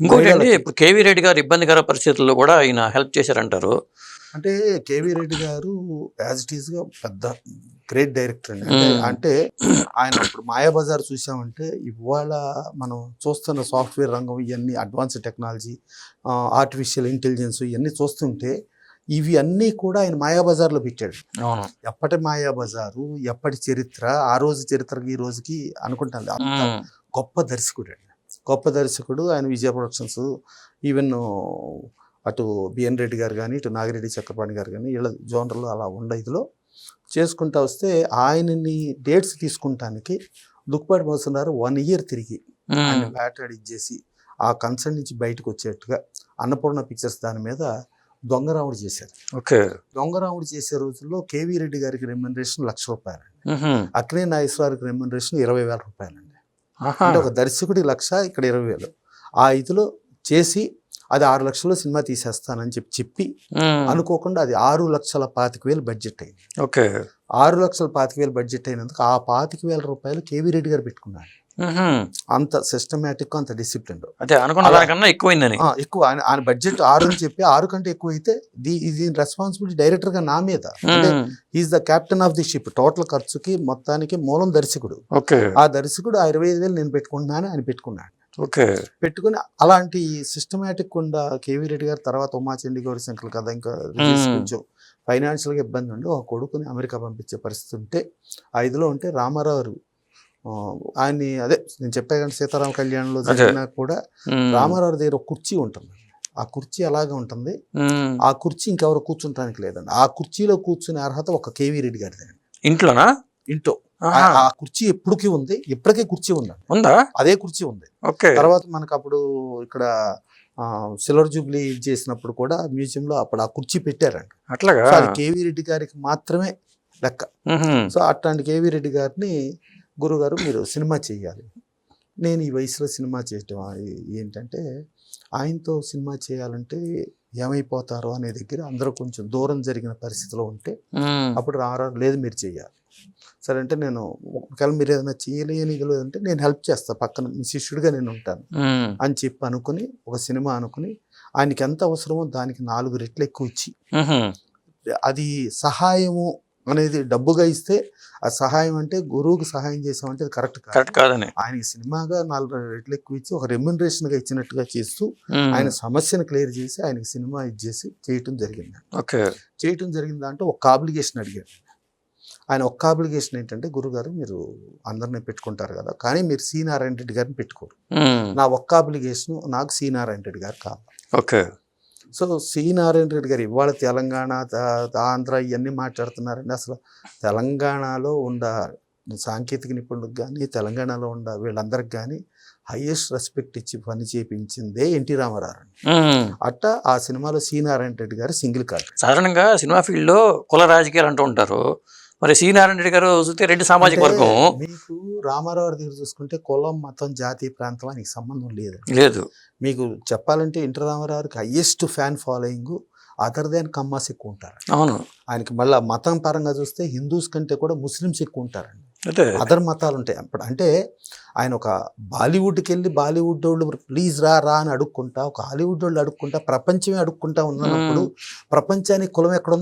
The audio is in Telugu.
ఇంకోటి అండి. ఇప్పుడు కేవీ రెడ్డి గారు ఇబ్బందికర పరిస్థితుల్లో కూడా ఆయన హెల్ప్ చేశారంటారు. అంటే కేవీ రెడ్డి గారు యాజ్ ఇట్ ఈస్గా పెద్ద గ్రేట్ డైరెక్టర్ అండి. అంటే ఆయన ఇప్పుడు మాయాబజార్ చూసామంటే ఇవాళ మనం చూస్తున్న సాఫ్ట్వేర్ రంగం ఇవన్నీ అడ్వాన్స్ టెక్నాలజీ ఆర్టిఫిషియల్ ఇంటెలిజెన్స్ ఇవన్నీ చూస్తుంటే ఇవి అన్నీ కూడా ఆయన మాయాబజార్లో పెట్టాడు. అవును. ఎప్పటి మాయాబజారు ఎప్పటి చరిత్ర ఆ రోజు చరిత్రకి ఈ రోజుకి అనుకుంటాను గొప్ప దర్శకుడు అండి. గొప్ప దర్శకుడు. ఆయన విజయ ప్రొడక్షన్స్ ఈవెన్ అటు బిఎన్ రెడ్డి గారు కానీ ఇటు నాగిరెడ్డి చక్రపాణి గారు కానీ వీళ్ళ జోనర్లో అలా ఉండ ఇదిలో చేసుకుంటా వస్తే ఆయనని డేట్స్ తీసుకుంటానికి దుక్పాటి మోసన్నారు వన్ ఇయర్ తిరిగి ఆయన వేటాడి ఇచ్చేసి ఆ కన్సర్న్ నుంచి బయటకు వచ్చేట్టుగా అన్నపూర్ణ పిక్చర్స్ దాని మీద దొంగరాముడు చేశారు. ఓకే. దొంగరాముడు చేసే రోజుల్లో కేవీ రెడ్డి గారికి రెమ్యునరేషన్ లక్ష రూపాయలు ఉహుం, అక్కినే నాగేశ్వరరావుకి రెమ్యునరేషన్ ఇరవై వేల రూపాయలండి. అంటే ఒక దర్శకుడి లక్ష ఇక్కడ ఇరవై వేలు. ఆ ఇదిలో చేసి అది ఆరు లక్షలు సినిమా తీసేస్తానని చెప్పి చెప్పి అనుకోకుండా అది ఆరు లక్షల పాతిక వేలు బడ్జెట్ అయింది. ఓకే. ఆరు లక్షల పాతిక వేలు బడ్జెట్ అయినందుకు ఆ పాతిక వేల రూపాయలు కేవీ రెడ్డి గారు పెట్టుకున్నారు. అంత సిస్టమేటిక్ అంత డిసిప్లిన్ అనుకున్న దానికన్నా ఎక్కువైందని. ఎక్కువ. ఆయన ఆయన బడ్జెట్ ఆరు అని చెప్పి ఆరు కంటే ఎక్కువ అయితే ఇది రెస్పాన్సిబిలిటీ డైరెక్టర్గా నా మీద. అంటే is the captain of the ship total ఖర్చుకి మొత్తానికి మూలం దర్శకుడు. ఆ దర్శకుడు ఆ ఇరవై ఐదు వేలు నేను పెట్టుకుంటున్నాను ఆయన పెట్టుకున్నాడు. ఓకే. పెట్టుకుని అలాంటి సిస్టమేటిక్ ఉండ కేవీ రెడ్డి గారు తర్వాత ఉమాచండి గౌరి శంకర్ కదా ఇంకా. కొంచెం ఫైనాన్షియల్గా ఇబ్బంది ఉండి ఒక కొడుకుని అమెరికా పంపించే పరిస్థితి ఉంటే ఆ ఇదిలో ఉంటే రామారావు ఆయన్ని అదే నేను చెప్పా కానీ సీతారామ కళ్యాణంలో. జరిగినా కూడా రామారావు దగ్గర ఒక కుర్చీ ఉంటుంది. ఆ కుర్చీ అలాగే ఉంటుంది. ఆ కుర్చీ ఇంకెవరు కూర్చుంటానికి లేదండి. ఆ కుర్చీలో కూర్చునే అర్హత ఒక కేవీ రెడ్డి గారిదే ఇంట్లోనా? ఇంట్లో. ఆ- కుర్చీ ఎప్పటికీ ఉంది. ఇప్పటికే కుర్చీ ఉందండి. ఉందా? అదే కుర్చీ ఉంది. ఓకే. తర్వాత మనకు అప్పుడు ఇక్కడ సిల్వర్ జూబ్లీ చేసినప్పుడు కూడా మ్యూజియంలో అప్పుడు ఆ కుర్చీ పెట్టారండి. అట్లాగా? కేవీ రెడ్డి గారికి మాత్రమే లెక్క. సో అట్లాంటి కేవీ రెడ్డి గారిని గురుగారు మీరు సినిమా చేయాలి. నేను ఈ వయసులో సినిమా చేయటం ఏంటంటే ఆయనతో సినిమా చేయాలంటే ఏమైపోతారో అనే దగ్గర అందరూ కొంచెం దూరం జరిగిన పరిస్థితిలో ఉంటే అప్పుడు రారారు లేదు మీరు చేయాలి. సరే అంటే నేను ఒకవేళ మీరు ఏదైనా చేయలేని లేదంటే నేను హెల్ప్ చేస్తాను పక్కన మీ శిష్యుడిగా నేను ఉంటాను. అని చెప్పి అనుకుని ఒక సినిమా అనుకుని ఆయనకి ఎంత అవసరమో దానికి నాలుగు రెట్లు ఎక్కువ ఇచ్చి అది సహాయము అనేది డబ్బుగా ఇస్తే ఆ సహాయం అంటే గురువుకి సహాయం చేసామంటే అది కరెక్ట్ కరెక్ట్ కాదని. ఆయనకి సినిమాగా నాలుగు రెట్లు ఎక్కువ ఇచ్చి ఒక remuneration గా ఇచ్చినట్టుగా చేస్తూ ఆయన సమస్యను క్లియర్ చేసి ఆయనకి సినిమా ఇచ్చేసి చేయటం జరిగింది. ఓకే. చేయటం జరిగిన దాంట్లో ఒక ఆబ్లిగేషన్ అడిగాడు. ఆయన ఒక్క ఆబ్లిగేషన్ ఏంటంటే గురుగారు మీరు అందరినీ పెట్టుకుంటారు కదా కానీ మీరు సి నారాయణ రెడ్డి గారిని పెట్టుకోరు. నా ఒక్క అప్లికేషన్ నాకు సి నారాయణ రెడ్డి గారు కావాలి. Okay. So C Narayana Reddy గారు ఇవాళ తెలంగాణ ఆంధ్ర ఇవన్నీ మాట్లాడుతున్నారండి. అసలు తెలంగాణలో ఉండ సాంకేతిక నిపుణులకు కానీ తెలంగాణలో ఉండ వీళ్ళందరికి కానీ హైయెస్ట్ రెస్పెక్ట్ ఇచ్చి పని చేపించిందే ఎన్టీ రామారావు అట్ట ఆ సినిమాలో సి నారాయణ రెడ్డి గారు సింగిల్ కార్డ్ సాధారణంగా సినిమా ఫీల్డ్లో కుల రాజకీయాలు అంటూ ఉంటారు. మరి సి నారాయణ రెడ్డి గారు చూస్తే రెడ్డి సామాజిక అంటే వర్గం. మీకు రామారావు గారి దగ్గర చూసుకుంటే కులం మతం జాతి ప్రాంతం అని సంబంధం లేదు. లేదు. మీకు చెప్పాలంటే ఎన్టీ రామారావుకి highest fan following other than Kammas ఎక్కువ ఉంటారు. అవును. ఆయనకి మళ్ళీ మతం పరంగా చూస్తే హిందూస్ కంటే కూడా ముస్లిమ్స్ ఎక్కువ ఉంటారండి. అదే. అదర్ మతాలు ఉంటాయి. అప్పుడు అంటే ఆయన ఒక బాలీవుడ్కి వెళ్ళి బాలీవుడ్ వాళ్ళు ప్లీజ్ రా రా అని అడుక్కుంటా ఒక హాలీవుడ్ వాళ్ళు అడుక్కుంటా ప్రపంచమే అడుక్కుంటా ఉన్నప్పుడు ప్రపంచానికి కులం ఎక్కడ